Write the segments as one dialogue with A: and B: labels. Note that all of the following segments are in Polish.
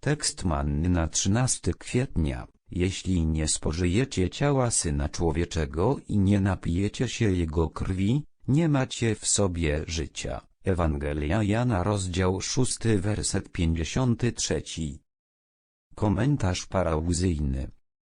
A: Tekst manny na 13 kwietnia. Jeśli nie spożyjecie ciała Syna Człowieczego i nie napijecie się Jego krwi, nie macie w sobie życia. Ewangelia Jana rozdział 6 werset 53. Komentarz parauzyjny.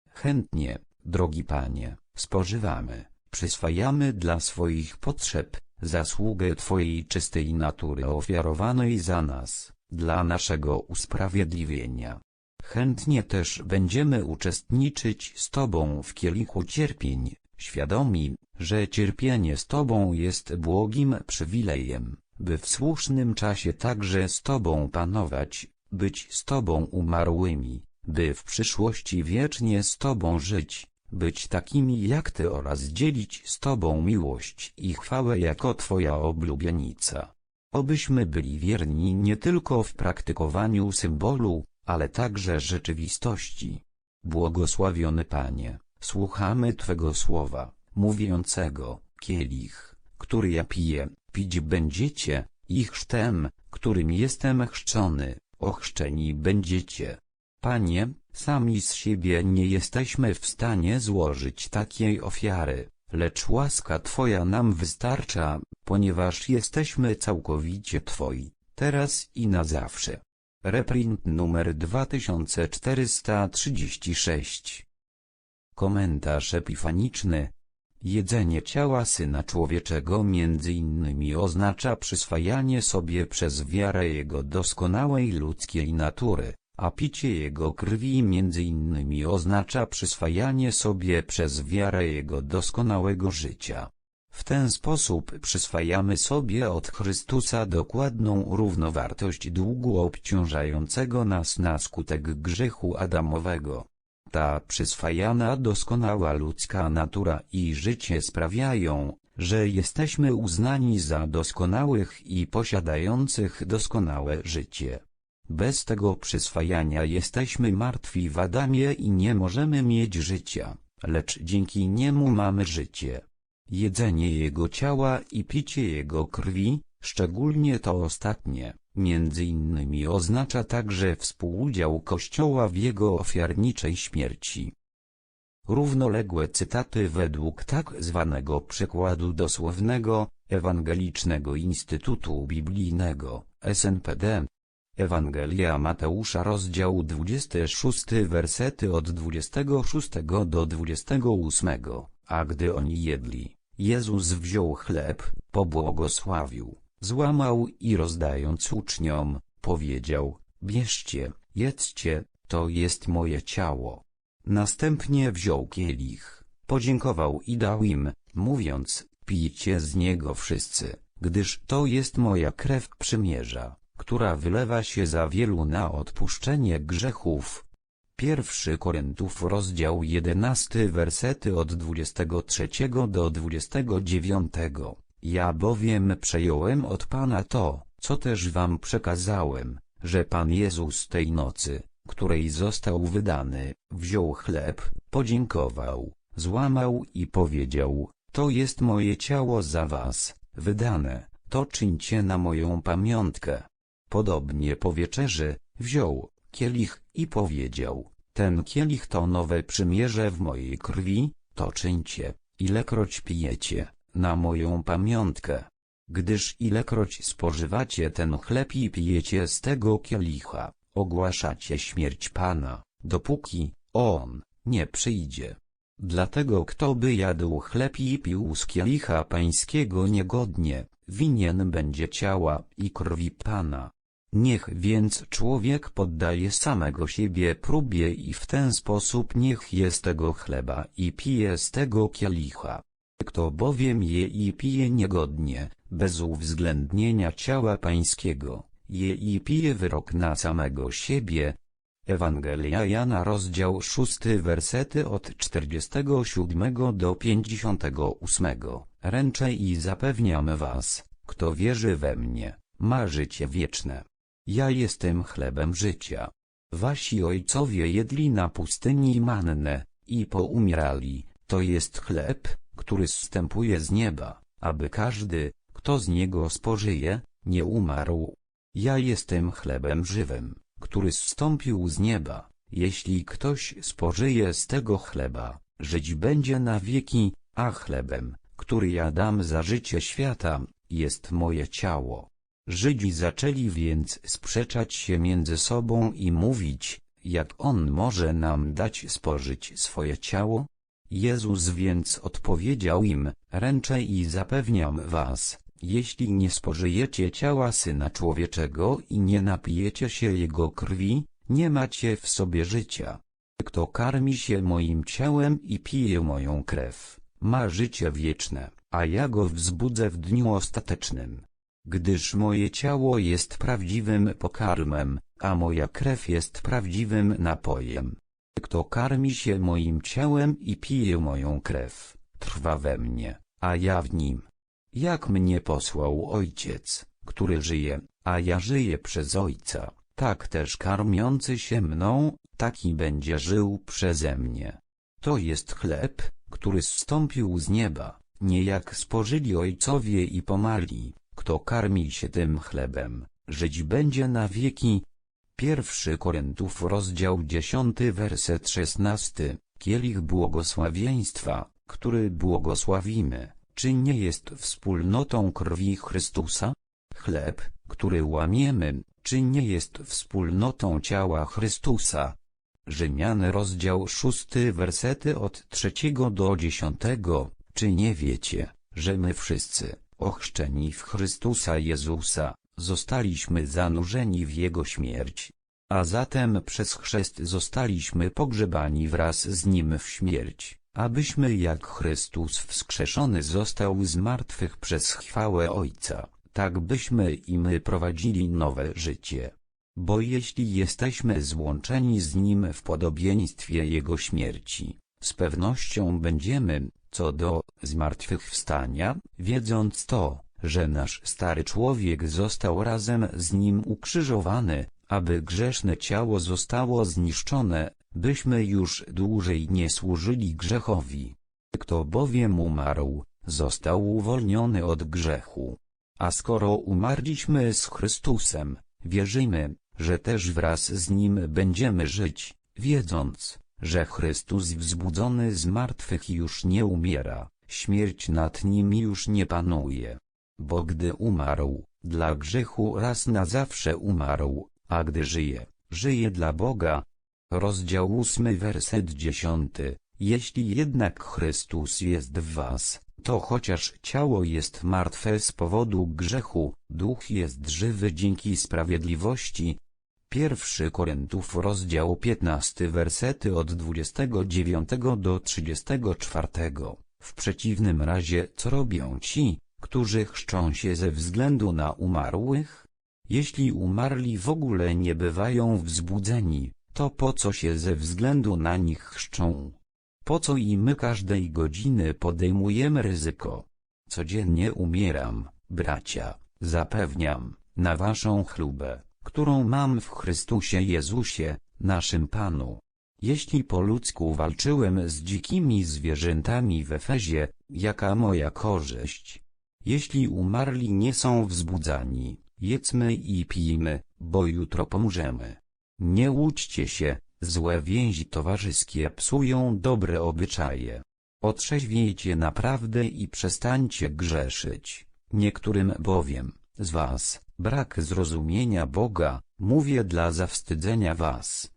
A: Chętnie, drogi Panie, spożywamy, przyswajamy dla swoich potrzeb, zasługę Twojej czystej natury ofiarowanej za nas, dla naszego usprawiedliwienia. Chętnie też będziemy uczestniczyć z Tobą w kielichu cierpień, świadomi, że cierpienie z Tobą jest błogim przywilejem, by w słusznym czasie także z Tobą panować, być z Tobą umarłymi, by w przyszłości wiecznie z Tobą żyć, być takimi jak Ty oraz dzielić z Tobą miłość i chwałę jako Twoja oblubienica. Obyśmy byli wierni nie tylko w praktykowaniu symbolu, ale także rzeczywistości. Błogosławiony Panie, słuchamy Twego słowa, mówiącego, kielich, który ja piję, pić będziecie, i chrztem, którym jestem chrzczony, ochrzczeni będziecie. Panie, sami z siebie nie jesteśmy w stanie złożyć takiej ofiary, lecz łaska Twoja nam wystarcza, ponieważ jesteśmy całkowicie Twoi, teraz i na zawsze. Reprint numer 2436 Komentarz epifaniczny Jedzenie ciała Syna Człowieczego między innymi oznacza przyswajanie sobie przez wiarę Jego doskonałej ludzkiej natury, a picie Jego krwi między innymi oznacza przyswajanie sobie przez wiarę Jego doskonałego życia. W ten sposób przyswajamy sobie od Chrystusa dokładną równowartość długu obciążającego nas na skutek grzechu Adamowego. Ta przyswajana doskonała ludzka natura i życie sprawiają, że jesteśmy uznani za doskonałych i posiadających doskonałe życie. Bez tego przyswajania jesteśmy martwi w Adamie i nie możemy mieć życia, lecz dzięki niemu mamy życie. Jedzenie jego ciała i picie jego krwi, szczególnie to ostatnie, między innymi oznacza także współudział Kościoła w jego ofiarniczej śmierci. Równoległe cytaty według tak zwanego przekładu dosłownego, Ewangelicznego Instytutu Biblijnego, SNPD. Ewangelia Mateusza rozdział 26 wersety od 26 do 28, a gdy oni jedli, Jezus wziął chleb, pobłogosławił, złamał i rozdając uczniom, powiedział, bierzcie, jedzcie, to jest moje ciało. Następnie wziął kielich, podziękował i dał im, mówiąc, pijcie z niego wszyscy, gdyż to jest moja krew przymierza, która wylewa się za wielu na odpuszczenie grzechów. Pierwszy Koryntów rozdział 11 wersety od 23 do 29. Ja bowiem przejąłem od Pana to, co też wam przekazałem, że Pan Jezus tej nocy, której został wydany, wziął chleb, podziękował, złamał i powiedział, to jest moje ciało za was, wydane, to czyńcie na moją pamiątkę. Podobnie po wieczerzy, wziął kielich i powiedział, ten kielich to nowe przymierze w mojej krwi, to czyńcie, ilekroć pijecie, na moją pamiątkę. Gdyż ilekroć spożywacie ten chleb i pijecie z tego kielicha, ogłaszacie śmierć Pana, dopóki On nie przyjdzie. Dlatego kto by jadł chleb i pił z kielicha pańskiego niegodnie, winien będzie ciała i krwi Pana. Niech więc człowiek poddaje samego siebie próbie i w ten sposób niech je z tego chleba i pije z tego kielicha. Kto bowiem je i pije niegodnie, bez uwzględnienia ciała pańskiego, je i pije wyrok na samego siebie. Ewangelia Jana rozdział 6 wersety od 47 do 58. Ręczę i zapewniam was, kto wierzy we mnie, ma życie wieczne. Ja jestem chlebem życia. Wasi ojcowie jedli na pustyni mannę, i poumierali, to jest chleb, który zstępuje z nieba, aby każdy, kto z niego spożyje, nie umarł. Ja jestem chlebem żywym, który zstąpił z nieba. Jeśli ktoś spożyje z tego chleba, żyć będzie na wieki, a chlebem, który ja dam za życie świata, jest moje ciało. Żydzi zaczęli więc sprzeczać się między sobą i mówić, jak on może nam dać spożyć swoje ciało? Jezus więc odpowiedział im, ręczę i zapewniam was, jeśli nie spożyjecie ciała Syna Człowieczego i nie napijecie się Jego krwi, nie macie w sobie życia. Kto karmi się moim ciałem i pije moją krew, ma życie wieczne, a ja go wzbudzę w dniu ostatecznym. Gdyż moje ciało jest prawdziwym pokarmem, a moja krew jest prawdziwym napojem. Kto karmi się moim ciałem i pije moją krew, trwa we mnie, a ja w nim. Jak mnie posłał Ojciec, który żyje, a ja żyję przez Ojca, tak też karmiący się mną, taki będzie żył przeze mnie. To jest chleb, który zstąpił z nieba, nie jak spożyli ojcowie i pomali, kto karmi się tym chlebem, żyć będzie na wieki. Pierwszy Koryntów rozdział 10 werset 16, kielich błogosławieństwa, który błogosławimy, czy nie jest wspólnotą krwi Chrystusa? Chleb, który łamiemy, czy nie jest wspólnotą ciała Chrystusa? Rzymian rozdział 6 wersety od 3 do 10, czy nie wiecie, że my wszyscy, ochrzczeni w Chrystusa Jezusa, zostaliśmy zanurzeni w Jego śmierć. A zatem przez chrzest zostaliśmy pogrzebani wraz z Nim w śmierć, abyśmy jak Chrystus wskrzeszony został z martwych przez chwałę Ojca, tak byśmy i my prowadzili nowe życie. Bo jeśli jesteśmy złączeni z Nim w podobieństwie Jego śmierci, z pewnością będziemy, co do zmartwychwstania, wiedząc to, że nasz stary człowiek został razem z nim ukrzyżowany, aby grzeszne ciało zostało zniszczone, byśmy już dłużej nie służyli grzechowi. Kto bowiem umarł, został uwolniony od grzechu. A skoro umarliśmy z Chrystusem, wierzymy, że też wraz z Nim będziemy żyć, wiedząc, że Chrystus wzbudzony z martwych już nie umiera, śmierć nad Nim już nie panuje. Bo gdy umarł, dla grzechu raz na zawsze umarł, a gdy żyje, żyje dla Boga. Rozdział ósmy werset dziesiąty. Jeśli jednak Chrystus jest w was, to chociaż ciało jest martwe z powodu grzechu, duch jest żywy dzięki sprawiedliwości. Pierwszy Koryntów rozdział 15 wersety od 29 do 34. W przeciwnym razie co robią ci, którzy chrzczą się ze względu na umarłych? Jeśli umarli w ogóle nie bywają wzbudzeni, to po co się ze względu na nich chrzczą? Po co i my każdej godziny podejmujemy ryzyko? Codziennie umieram, bracia, zapewniam, na waszą chlubę, którą mam w Chrystusie Jezusie, naszym Panu. Jeśli po ludzku walczyłem z dzikimi zwierzętami w Efezie, jaka moja korzyść? Jeśli umarli nie są wzbudzani, jedzmy i pijmy, bo jutro pomrzemy. Nie łudźcie się, złe więzi towarzyskie psują dobre obyczaje. Otrzeźwiejcie naprawdę i przestańcie grzeszyć. Niektórym bowiem, z was, brak zrozumienia Boga, mówię dla zawstydzenia was.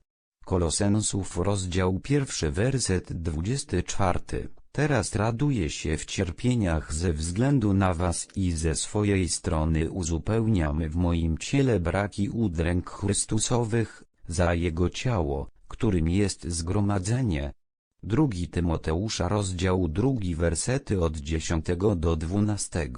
A: Kolosensów rozdział pierwszy werset 24 Teraz raduję się w cierpieniach ze względu na was i ze swojej strony uzupełniamy w moim ciele braki udręk Chrystusowych, za Jego ciało, którym jest zgromadzenie. Drugi Tymoteusza rozdział drugi wersety od 10 do 12.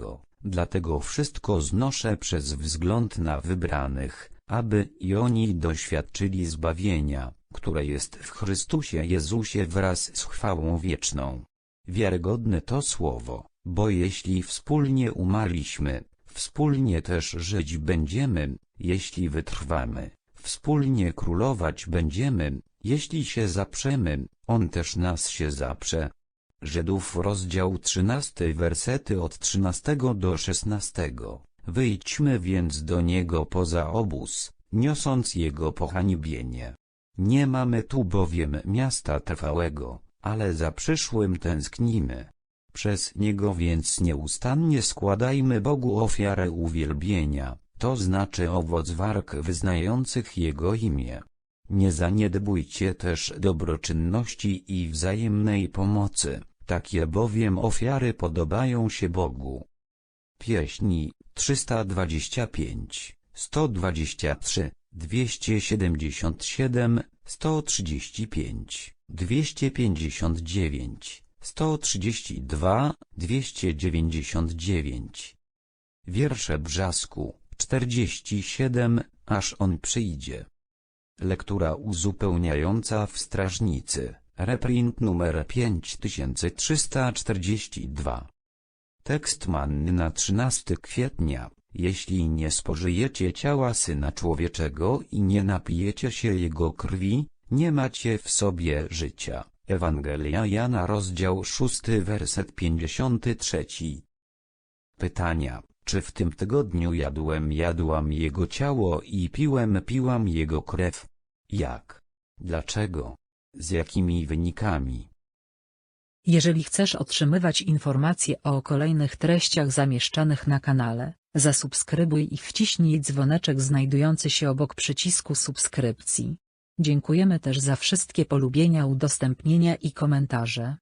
A: Dlatego wszystko znoszę przez wzgląd na wybranych, aby i oni doświadczyli zbawienia, które jest w Chrystusie Jezusie wraz z chwałą wieczną. Wiarygodne to słowo, bo jeśli wspólnie umarliśmy, wspólnie też żyć będziemy, jeśli wytrwamy, wspólnie królować będziemy, jeśli się zaprzemy, On też nas się zaprze. Żydów rozdział 13 wersety od 13 do 16. Wyjdźmy więc do Niego poza obóz, niosąc jego pohańbienie. Nie mamy tu bowiem miasta trwałego, ale za przyszłym tęsknimy. Przez niego więc nieustannie składajmy Bogu ofiarę uwielbienia, to znaczy owoc warg wyznających Jego imię. Nie zaniedbujcie też dobroczynności i wzajemnej pomocy, takie bowiem ofiary podobają się Bogu. Pieśni 325, 123, 277, 135, 259, 132, 299. Wiersze Brzasku 47, aż on przyjdzie. Lektura uzupełniająca w Strażnicy, reprint numer 5342. Tekst manny na 13 kwietnia. Jeśli nie spożyjecie ciała Syna Człowieczego i nie napijecie się Jego krwi, nie macie w sobie życia. Ewangelia Jana rozdział 6 werset 53. Pytania, czy w tym tygodniu jadłem jadłam Jego ciało i piłem piłam Jego krew? Jak? Dlaczego? Z jakimi wynikami?
B: Jeżeli chcesz otrzymywać informacje o kolejnych treściach zamieszczanych na kanale, zasubskrybuj i wciśnij dzwoneczek znajdujący się obok przycisku subskrypcji. Dziękujemy też za wszystkie polubienia, udostępnienia i komentarze.